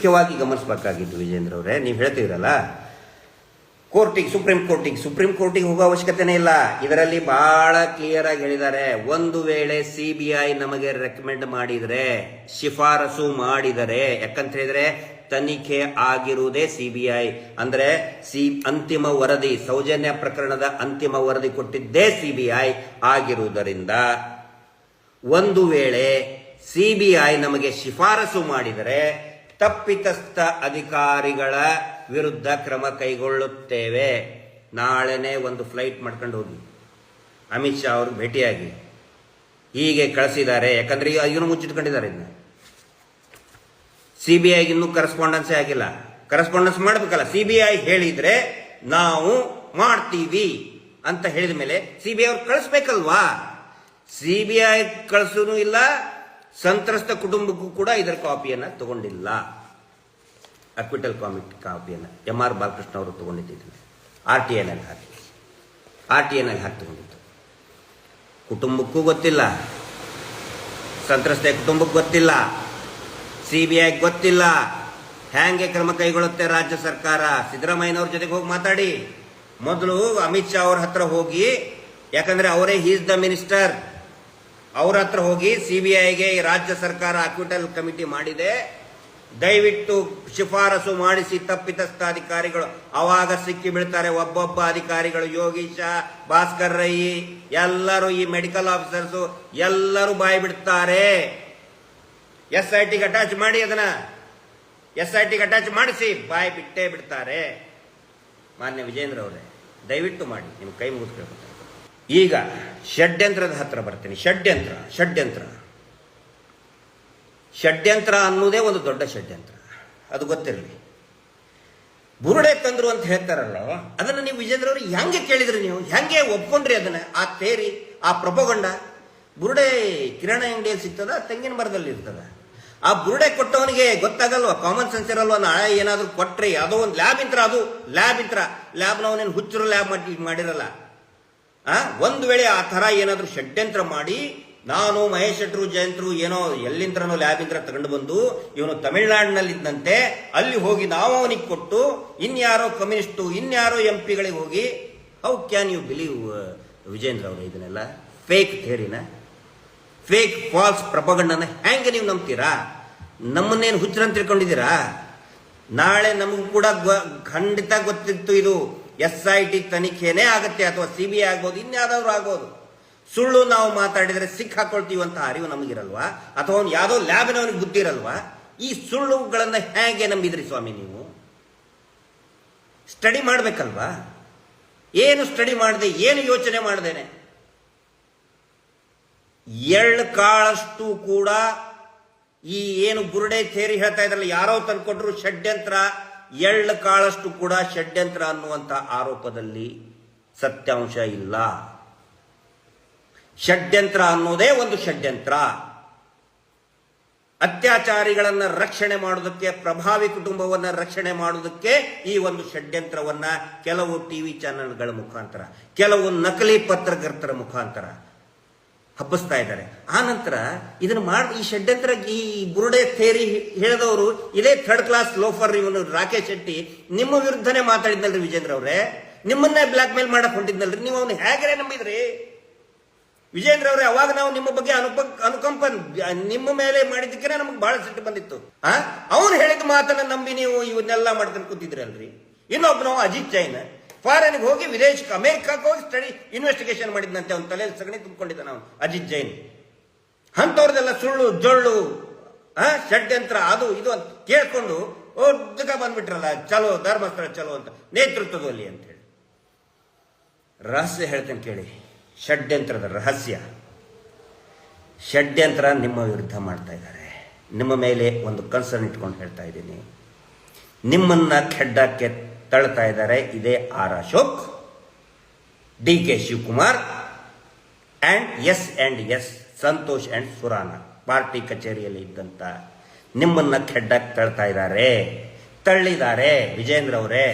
ಮುಖ್ಯವಾಗಿ ಗಮನಿಸಬೇಕಾಗಿದ್ದು ವಿಜೇಂದ್ರ ಅವರೇ, ನೀವು ಹೇಳ್ತಿದ್ರಲ್ಲ ಕೋರ್ಟಿಗೆ, ಸುಪ್ರೀಂ ಕೋರ್ಟಿಗೆ ಸುಪ್ರೀಂ ಕೋರ್ಟಿಗೆ ಹೋಗೋ ಅವಶ್ಯಕತೆನೇ ಇಲ್ಲ. ಇದರಲ್ಲಿ ಬಹಳ ಕ್ಲಿಯರ್ ಆಗಿ ಹೇಳಿದ್ದಾರೆ. ಒಂದು ವೇಳೆ ಸಿ ಬಿ ಐ ನಮಗೆ ರೆಕಮೆಂಡ್ ಮಾಡಿದರೆ, ಶಿಫಾರಸು ಮಾಡಿದರೆ, ಯಾಕಂತ ಹೇಳಿದ್ರೆ ತನಿಖೆ ಆಗಿರುವುದೇ ಸಿ ಬಿ ಐ ಅಂದ್ರೆ ಸಿ, ಅಂತಿಮ ವರದಿ, ಸೌಜನ್ಯ ಪ್ರಕರಣದ ಅಂತಿಮ ವರದಿ ಕೊಟ್ಟಿದ್ದೇ ಸಿ ಬಿ ಐ ಆಗಿರುವುದರಿಂದ ಒಂದು ವೇಳೆ ಸಿಬಿಐ ನಮಗೆ ಶಿಫಾರಸು ಮಾಡಿದರೆ ತಪ್ಪಿತಸ್ಥ ಅಧಿಕಾರಿಗಳ ವಿರುದ್ಧ ಕ್ರಮ ಕೈಗೊಳ್ಳುತ್ತೇವೆ. ನಾಳೆನೇ ಒಂದು ಫ್ಲೈಟ್ ಮಾಡ್ಕೊಂಡು ಹೋಗಿ. ಅಮಿತ್ ಶಾ ಅವ್ರಿಗೆ ಭೇಟಿಯಾಗಿ. ಹೀಗೆ ಕಳಿಸಿದ್ದಾರೆ. ಯಾಕಂದ್ರೆ ಇವನು ಮುಚ್ಚಿಟ್ಕೊಂಡಿದ್ದಾರೆ ಇನ್ನು ಸಿ ಬಿ ಐಗೆ ಇನ್ನೂ ಕರೆಸ್ಪಾಂಡೆನ್ಸೇ ಆಗಿಲ್ಲ. ಕರೆಸ್ಪಾಂಡೆನ್ಸ್ ಮಾಡಬೇಕಲ್ಲ. ಸಿ ಬಿ ಐ ಹೇಳಿದ್ರೆ ನಾವು ಮಾಡ್ತೀವಿ ಅಂತ ಹೇಳಿದ ಮೇಲೆ ಸಿ ಬಿ ಐ ಅವ್ರು ಕಳಿಸ್ಬೇಕಲ್ವಾ? ಸಿ ಬಿ ಐ ಕಳಿಸೂ ಇಲ್ಲ. ಸಂತ್ರಸ್ತ ಕುಟುಂಬಕ್ಕೂ ಕೂಡ ಇದರ ಕಾಪಿಯನ್ನ ತಗೊಂಡಿಲ್ಲ. ಅಕ್ವಿಟಲ್ ಕಾಮಿಟ್ ಕಾಪಿಯನ್ನು ಎಂ ಆರ್ ಬಾಲಕೃಷ್ಣ ಅವರು ತಗೊಂಡಿದ್ದಿಲ್ಲ ಆರ್ ಟಿ ಎನಲ್ಲಿ ಹಾಕಿ. ಆರ್ ಟಿ ಎನಲ್ಲಿ ಹಾಕಿ ತಗೊಂಡಿದ್ದು. ಕುಟುಂಬಕ್ಕೂ ಗೊತ್ತಿಲ್ಲ. ಸಂತ್ರಸ್ತ ಕುಟುಂಬಕ್ಕೆ ಗೊತ್ತಿಲ್ಲ. ಸಿ ಬಿ ಐ ಗೊತ್ತಿಲ್ಲ. ಹ್ಯಾಂಗೆ ಕ್ರಮ ಕೈಗೊಳ್ಳುತ್ತೆ ರಾಜ್ಯ ಸರ್ಕಾರ? ಸಿದ್ದರಾಮಯ್ಯನವ್ರ ಜೊತೆಗೆ ಹೋಗಿ ಮಾತಾಡಿ. ಮೊದಲು ಅಮಿತ್ ಶಾ ಅವ್ರ ಹತ್ರ ಹೋಗಿ, ಯಾಕಂದ್ರೆ ಅವರೇ ಈಸ್ ದ ಮಿನಿಸ್ಟರ್ ಅವ್ರ ಹತ್ರ ಹೋಗಿ ಸಿ ಬಿ ಐಗೆ ರಾಜ್ಯ ಸರ್ಕಾರ ಅಕ್ವಿಟಲ್ ಕಮಿಟಿ ಮಾಡಿದೆ. ದಯವಿಟ್ಟು ಶಿಫಾರಸು ಮಾಡಿಸಿ ತಪ್ಪಿತಸ್ಥ ಅಧಿಕಾರಿಗಳು ಅವಾಗ ಸಿಕ್ಕಿ ಬಿಡ್ತಾರೆ ಒಬ್ಬೊಬ್ಬ ಅಧಿಕಾರಿಗಳು, ಯೋಗೀಶ, ಭಾಸ್ಕರ್ ರೈ, ಎಲ್ಲರೂ ಈ ಮೆಡಿಕಲ್ ಆಫೀಸರ್ಸು ಎಲ್ಲರೂ ಬಾಯಿ ಬಿಡ್ತಾರೆ. ಎಸ್ ಐ ಟಿಗೆ ಅಟ್ಯಾಚ್ ಮಾಡಿ ಅದನ್ನ. ಎಸ್ ಐ ಟಿಗೆ ಅಟ್ಯಾಚ್ ಮಾಡಿಸಿ ಬಾಯಿ ಬಿಟ್ಟೇ ಬಿಡ್ತಾರೆ. ಮಾನ್ಯ ವಿಜೇಂದ್ರ ಅವರೇ, ದಯವಿಟ್ಟು ಮಾಡಿ, ನಿಮ್ಮ ಕೈ ಮುಗಿಸ್ಕೊಳ್ಬೇಕು ಈಗ ಷಡ್ಯಂತ್ರದ ಹತ್ರ ಬರ್ತೀನಿ. ಷಡ್ಯಂತ್ರ ಷಡ್ಯಂತ್ರ. ಷಡ್ಯಂತ್ರ ಅನ್ನೋದೇ ಒಂದು ದೊಡ್ಡ ಷಡ್ಯಂತ್ರ. ಅದು ಗೊತ್ತಿರಲಿ. ಬುರುಡೆ ತಂದ್ರು ಅಂತ ಹೇಳ್ತಾರಲ್ಲ, ಅದನ್ನು ನೀವು ವಿಜೇಂದ್ರ ಅವರು ಹೆಂಗೆ ಕೇಳಿದ್ರಿ ನೀವು? ಹೆಂಗೆ ಒಪ್ಕೊಂಡ್ರಿ ಅದನ್ನ? ಆ ತೇರಿ, ಆ ಪ್ರಪಗೊಂಡ ಬುರುಡೆ ಕಿರಣ ಅಂಗಡಿಯಲ್ಲಿ ಸಿಗ್ತದ, ತೆಂಗಿನ ಮರದಲ್ಲಿ ಇರ್ತದ? ಆ ಬುರುಡೆ ಕೊಟ್ಟವನಿಗೆ ಗೊತ್ತಾಗಲ್ವಾ? ಕಾಮನ್ ಸೆನ್ಸ್ ಇರಲ್ವ? ನಾಳೆ ಏನಾದ್ರೂ ಕೊಟ್ರೆ ಯಾವುದೋ ಒಂದು ಲ್ಯಾಬ್ ಇಂತ್ರ ಅದು ಲ್ಯಾಬ್ ಇಂತ್ರ. ಲ್ಯಾಬ್ನವನೇನು ಹುಚ್ಚರು ಲ್ಯಾಬ್ ಮಾಡಿ, ಮಾಡಿರಲ್ಲ. ಒಂದು ವೇಳೆ ಆ ಥರ ಏನಾದರೂ ಷಡ್ಯಂತ್ರ ಮಾಡಿ ನಾನು ಮಹೇಶ್ ಶೆಟ್ರು ಜಯಂತ್ರು ಏನೋ ಎಲ್ಲಿಂದ್ರನೋ ಲ್ಯಾಬಿಂದ್ರ ತಗೊಂಡು ಬಂದು ಇವನು ತಮಿಳುನಾಡಿನಲ್ಲಿ ಇದ್ದಂತೆ ಅಲ್ಲಿ ಹೋಗಿ ನಾವು ಅವನಿಗೆ ಕೊಟ್ಟು ಇನ್ಯಾರೋ ಕಮ್ಯುನಿಸ್ಟು, ಇನ್ಯಾರೋ ಎಂ ಪಿಗಳಿಗೆ ಹೋಗಿ how can you believe Vijendra ಅವರು ಇದನ್ನೆಲ್ಲ? ಫೇಕ್ ಥೇರಿನ ಫೇಕ್ ಫಾಲ್ಸ್ ಪ್ರಪಗಂಡನ ಹೆಂಗೆ ನೀವು ನಂಬ್ತೀರಾ? ನಮ್ಮನ್ನೇನು ಹುಚ್ಚರಂತ ತಿಳ್ಕೊಂಡಿದ್ದೀರಾ? ನಾಳೆ ನಮಗೂ ಕೂಡ ಖಂಡಿತ ಗೊತ್ತಿತ್ತು ಇದು. ಎಸ್ ಐ ಟಿ ತನಿಖೆನೇ ಆಗುತ್ತೆ, ಅಥವಾ ಸಿ ಬಿ ಐ ಆಗ್ಬೋದು ಇನ್ಯಾವ್ದಾದ್ರು ಆಗ್ಬೋದು. ಸುಳ್ಳು ನಾವು ಮಾತಾಡಿದರೆ ಸಿಕ್ ಹಾಕೊಳ್ತೀವಿ ಅಂತ ಅರಿವು ನಮಗಿರಲ್ವಾ? ಅಥವಾ ಅವ್ನು ಯಾವುದೋ ಲ್ಯಾಬಿನವನಿಗೆ ಬುದ್ಧಿ ಇರಲ್ವಾ? ಈ ಸುಳ್ಳುಗಳನ್ನು ಹೇಗೆ ನಂಬಿದ್ರಿ ಸ್ವಾಮಿ ನೀವು? ಸ್ಟಡಿ ಮಾಡಬೇಕಲ್ವಾ? ಏನು ಸ್ಟಡಿ ಮಾಡಿದೆ, ಏನು ಯೋಚನೆ ಮಾಡ್ದೇನೆ? ಎಳ್ಳು ಕಾಳಷ್ಟು ಕೂಡ ಈ ಏನು ಬುರುಡೆ ಸೇರಿ ಹೇಳ್ತಾ ಇದ್ರಲ್ಲ, ಯಾರೋ ತಂದ್ಕೊಟ್ರು ಷಡ್ಯಂತ್ರ, ಎಳ್ಳು ಕಾಳಷ್ಟು ಕೂಡ ಷಡ್ಯಂತ್ರ ಅನ್ನುವಂಥ ಆರೋಪದಲ್ಲಿ ಸತ್ಯಾಂಶ ಇಲ್ಲ. ಷಡ್ಯಂತ್ರ ಅನ್ನೋದೇ ಒಂದು ಷಡ್ಯಂತ್ರ. ಅತ್ಯಾಚಾರಿಗಳನ್ನು ರಕ್ಷಣೆ ಮಾಡೋದಕ್ಕೆ, ಪ್ರಭಾವಿ ಕುಟುಂಬವನ್ನ ರಕ್ಷಣೆ ಮಾಡೋದಕ್ಕೆ ಈ ಒಂದು ಷಡ್ಯಂತ್ರವನ್ನ ಕೆಲವು ಟಿವಿ ಚಾನೆಲ್ಗಳ ಮುಖಾಂತರ, ಕೆಲವು ನಕಲಿ ಪತ್ರಕರ್ತರ ಮುಖಾಂತರ ಹಬ್ಬಿಸ್ತಾ ಇದ್ದಾರೆ. ಆ ನಂತರ ಇದನ್ನ ಮಾಡಿ, ಈ ಷಡ್ಯಂತ್ರ ಈ ಬುರುಡೆ ಥೇರಿ ಹೇಳಿದವರು, ಇದೇ ಥರ್ಡ್ ಕ್ಲಾಸ್ ಲೋಫರ್ ಇವನು ರಾಕೇಶ್ ಶೆಟ್ಟಿ, ನಿಮ್ಮ ವಿರುದ್ಧನೇ ಮಾತಾಡಿದ್ನಲ್ರಿ ವಿಜೇಂದ್ರ ಅವರೇ? ನಿಮ್ಮನ್ನೇ ಬ್ಲಾಕ್ ಮೇಲ್ ಮಾಡಕ್ ಹೊಂಟಿದ್ನಲ್ರಿ? ನೀವು ಅವನು ಹೇಗೆ ನಂಬಿದ್ರಿ? ವಿಜೇಂದ್ರ ಅವರೇ, ಅವಾಗ ನಾವು ನಿಮ್ಮ ಬಗ್ಗೆ ಅನುಪ, ಅನುಕಂಪ ನಿಮ್ಮ ಮೇಲೆ ಮಾಡಿದ್ದಕ್ಕೆ ನಮ್ಗೆ ಬಹಳ ಸಿಟ್ಟು ಬಂದಿತ್ತು. ಆ? ಅವ್ನು ಹೇಳಿದ ಮಾತನ್ನ ನಂಬಿ ನೀವು ಇವನ್ನೆಲ್ಲ ಮಾಡ್ಕೊಂಡು ಕೂತಿದ್ರಲ್ರಿ. ಇನ್ನೊಬ್ಬ ನಾವು ಅಜಿತ್ ಜೈನ್. ಫಾರಿನ್ಗೆ ಹೋಗಿ ವಿದೇಶಕ್ಕೆ ಅಮೆರಿಕಕ್ಕೆ ಹೋಗಿ ಸ್ಟಡಿ ಇನ್ವೆಸ್ಟಿಗೇಷನ್ ಮಾಡಿದ್ನಂತೆ ಅವ್ನ ತಲೆಯಲ್ಲಿ ಸಗಣಿ ತುಂಬಿಕೊಂಡಿದ್ದ ನಾವು ಅಜಿತ್ ಜೈನ್. ಅಂಥವ್ರದೆಲ್ಲ ಸುಳ್ಳು, ಜೊಳ್ಳು, ಆ? ಷಡ್ಯಂತ್ರ, ಅದು, ಇದು ಅಂತ ಕೇಳ್ಕೊಂಡು ಒದ್ದಕ ಬಂದ್ಬಿಟ್ರಲ್ಲ, ಚಲೋ, ಧರ್ಮಸ್ಥಳ ಚಲೋ ಅಂತ, ನೇತೃತ್ವದಲ್ಲಿ ಅಂತ ಹೇಳಿ ರಹಸ್ಯ ಹೇಳ್ತೇನೆ ಕೇಳಿ. ಷಡ್ಯಂತ್ರದ ರಹಸ್ಯ. ಷಡ್ಯಂತ್ರ ನಿಮ್ಮ ವಿರುದ್ಧ ಮಾಡ್ತಾ ಇದ್ದಾರೆ. ನಿಮ್ಮ ಮೇಲೆ ಒಂದು ಕನ್ಸರ್ನ್ ಇಟ್ಕೊಂಡು ಹೇಳ್ತಾ ಇದ್ದೀನಿ. ನಿಮ್ಮನ್ನ ಖೆಡ್ಡಕ್ಕೆ ತಳ್ತಾ ಇದ್ದಾರೆ ಇದೇ R Ashok, D K Shivakumar and S and S Santosh and Surana. Party ಕಚೇರಿಯಲ್ಲಿ ಇದ್ದಂತ ನಿಮ್ಮನ್ನ ಖೆಡ್ಡಕ್ಕೆ ತಳ್ತಾ ಇದ್ದಾರೆ. ತಳ್ಳಿದ್ದಾರೆ. ವಿಜೇಂದ್ರ ಅವರೇ.